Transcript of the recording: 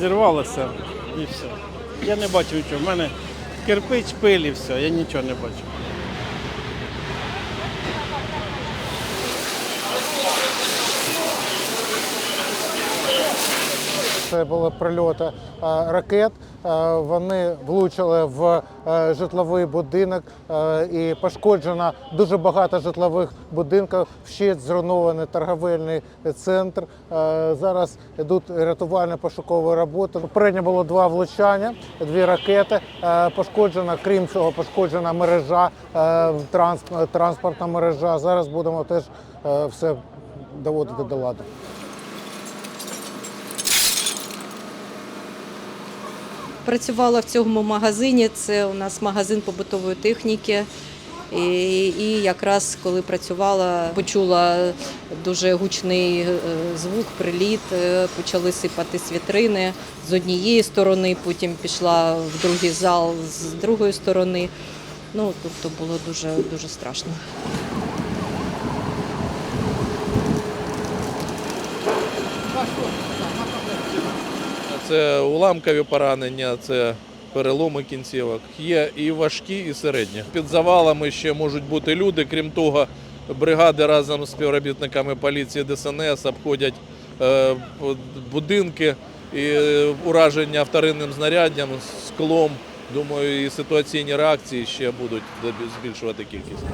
Зірвалося і все. Я не бачу нічого. В мене кирпич, пилі, все, я нічого не бачу. Це були прильоти е, ракет. Е, Вони влучили в е, житловий будинок е, і пошкоджено дуже багато житлових будинків. Вщент зруйнований торговельний центр. Зараз йдуть рятувально-пошукові роботи. Попередньо було два влучання, дві ракети. Пошкоджена, крім цього, пошкоджена мережа, транспортна мережа. Зараз будемо теж все доводити до ладу. Працювала в цьому магазині. Це у нас магазин побутової техніки. І, і якраз коли працювала, почула дуже гучний е, звук, приліт, е, почали сипатись вітрини з однієї сторони, потім пішла в другий зал з другої сторони. Ну, тобто було дуже, дуже страшно. Це уламкові поранення, це переломи кінцівок. Є і важкі, і середні. Під завалами ще можуть бути люди. Крім того, бригади разом з співробітниками поліції ДСНС обходять е, будинки і ураження вторинним знаряддям, склом. Думаю, і ситуаційні реакції ще будуть збільшувати кількість.